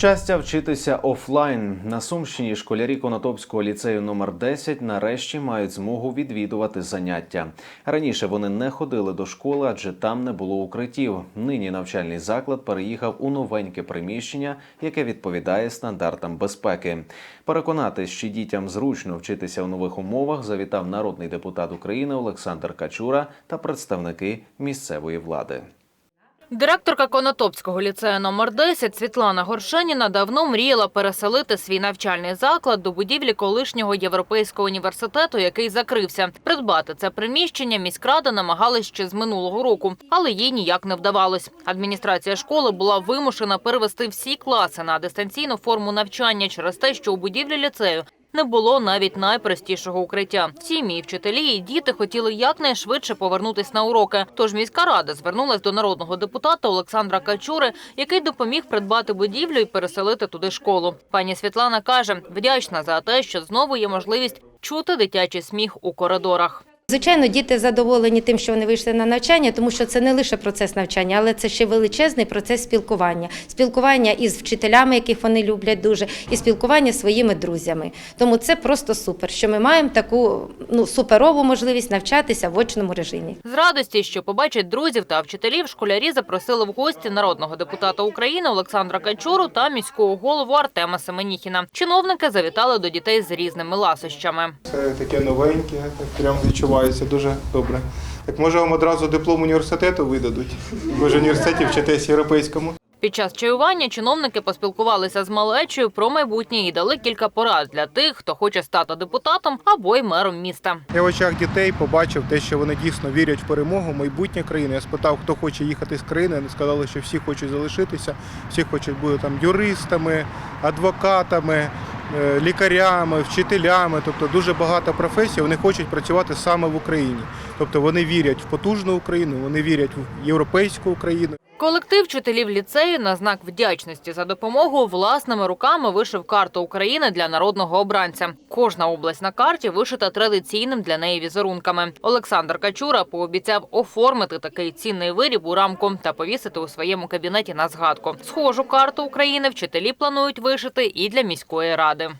Щастя вчитися офлайн на Сумщині. Школярі Конотопського ліцею номер 10 нарешті мають змогу відвідувати заняття. Раніше вони не ходили до школи, адже там не було укриттів. Нині навчальний заклад переїхав у новеньке приміщення, яке відповідає стандартам безпеки. Переконатись, що дітям зручно вчитися у нових умовах, завітав народний депутат України Олександр Качура та представники місцевої влади. Директорка Конотопського ліцею номер 10 Світлана Горшеніна давно мріяла переселити свій навчальний заклад до будівлі колишнього європейського університету, який закрився. Придбати це приміщення міськрада намагалась ще з минулого року, але їй ніяк не вдавалось. Адміністрація школи була вимушена перевести всі класи на дистанційну форму навчання через те, що у будівлі ліцею не було навіть найпростішого укриття. Сім'ї, вчителі і діти хотіли якнайшвидше повернутись на уроки. Тож міська рада звернулась до народного депутата Олександра Качури, який допоміг придбати будівлю і переселити туди школу. Пані Світлана каже, вдячна за те, що знову є можливість чути дитячий сміх у коридорах. Звичайно, діти задоволені тим, що вони вийшли на навчання, тому що це не лише процес навчання, але це ще величезний процес спілкування. Спілкування із вчителями, яких вони люблять дуже, і спілкування зі своїми друзями. Тому це просто супер, що ми маємо таку ну, суперову можливість навчатися в очному режимі. З радості, що побачать друзів та вчителів, школярі запросили в гості народного депутата України Олександра Качуру та міського голову Артема Семеніхіна. Чиновники завітали до дітей з різними ласощами. Це таке новеньке, прям відчувається дуже добре. Так може вам одразу диплом університету видадуть? Ви ж в університеті вчитесь європейському. Під час чаювання чиновники поспілкувалися з малечою про майбутнє і дали кілька порад для тих, хто хоче стати депутатом або й мером міста. Я в очах дітей побачив те, що вони дійсно вірять в перемогу, майбутнє країни. Я спитав, хто хоче їхати з країни. Вони сказали, що всі хочуть залишитися, всі хочуть бути там юристами, адвокатами, лікарями, вчителями. Тобто дуже багато професій. Вони хочуть працювати саме в Україні. Тобто вони вірять в потужну Україну, вони вірять в європейську Україну. Колектив вчителів ліцею на знак вдячності за допомогу власними руками вишив карту України для народного обранця. Кожна область на карті вишита традиційним для неї візерунками. Олександр Качура пообіцяв оформити такий цінний виріб у рамку та повісити у своєму кабінеті на згадку. Схожу карту України вчителі планують вишити і для міської ради.